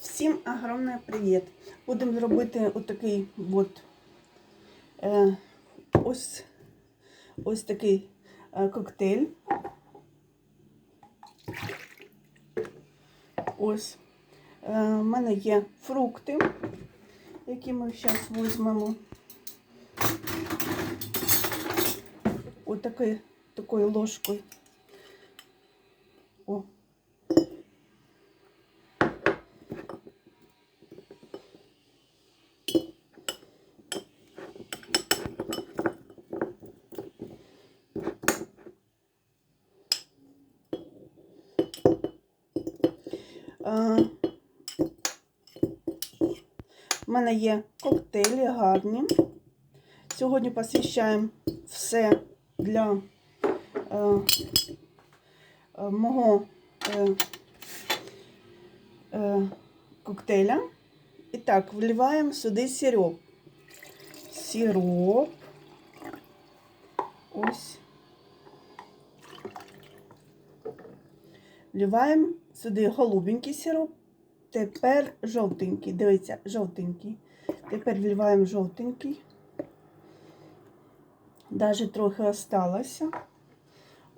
Всім огромний привіт! Будемо робити отакий от, е, ось, ось такий е, коктейль. Ось. Е, У мене є фрукти, які ми зараз візьмемо. Ось такою, такою ложкою. О. У мене є коктейлі гарні. Сьогодні посвящаємо все для е, е, мого е, е, коктейля. І так, вливаємо сюди сироп. Сироп. Ось. Вливаємо сюди голубенький сироп. Тепер жовтенький. Дивіться, жовтенький. Тепер вливаємо жовтенький. Даже трохи осталося.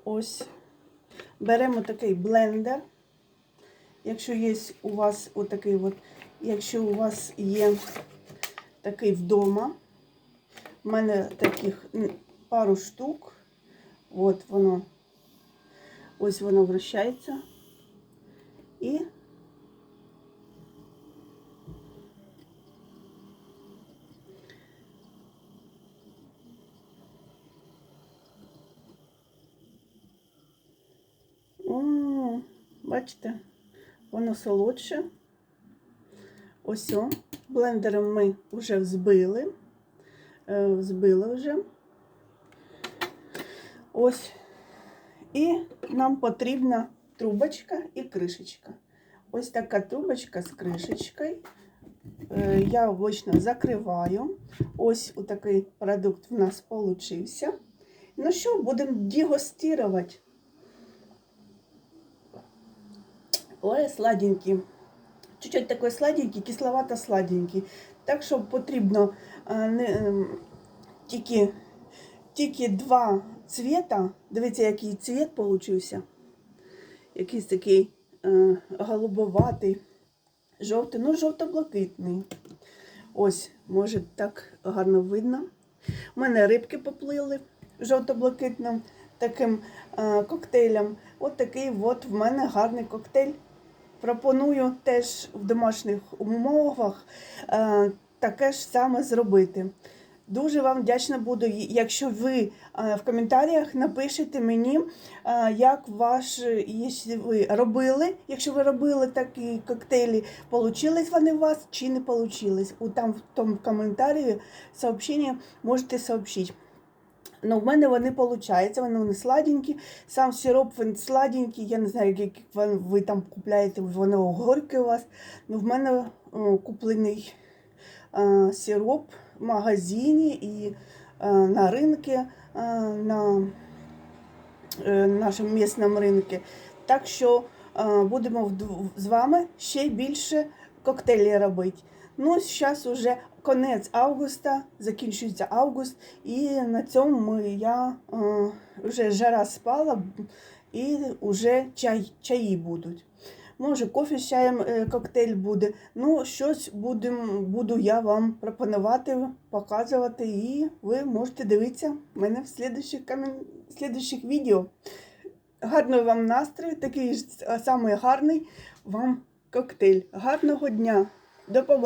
Ось. Беремо такий блендер. Якщо є у вас отакий от, якщо у вас є такий вдома, у мене таких пару штук. От воно. Ось воно вращається. І О, бачите, воно солодше. Ось о. Блендером ми вже взбили. Е, Взбили вже. Ось. І нам потрібна трубочка і кришечка. Ось така трубочка з кришечкою. Е, Я обично закриваю. Ось такий продукт в нас получився. Ну що, будемо дегустувати. Ой, сладенький. Чуть-чуть такой сладенький, кисловато-сладенький. Так що потрібно а, не, тільки, тільки два цвіта. Дивіться, який цвіт получився. Якийсь такий е, голубоватий, жовтий, ну жовто-блакитний. Ось, може, так гарно видно. У мене рибки поплили жовто-блакитним таким е, коктейлем. От такий от в мене гарний коктейль. Пропоную теж в домашніх умовах е, таке ж саме зробити. Дуже вам вдячна буду, якщо ви е, в коментарях напишете мені, е, як ваш, якщо ви робили, якщо ви робили такі коктейлі, получились вони у вас чи не получились. У там в тому коментарі сообщення можете сообщити. Ну, в мене вони виходять, вони, вони сладенькі. Сам сироп він сладенький, я не знаю, як ви, там купляєте, воно горьке у вас. Ну, в мене о, куплений е, сироп магазині і е, на ринку, е, на е, нашому місному ринку. Так що е, будемо з вами ще більше коктейлі робити. Ну, зараз уже конець августа, закінчується август, і на цьому ми, я вже жара спала, і вже чай, чаї будуть. Може, кофе з чаєм е, коктейль буде. Ну, щось будем, буду я вам пропонувати, показувати, і ви можете дивитися мене в слідчих камін... відео. Гарного вам настрою, такий ж самий гарний вам коктейль. Гарного дня. До побачення.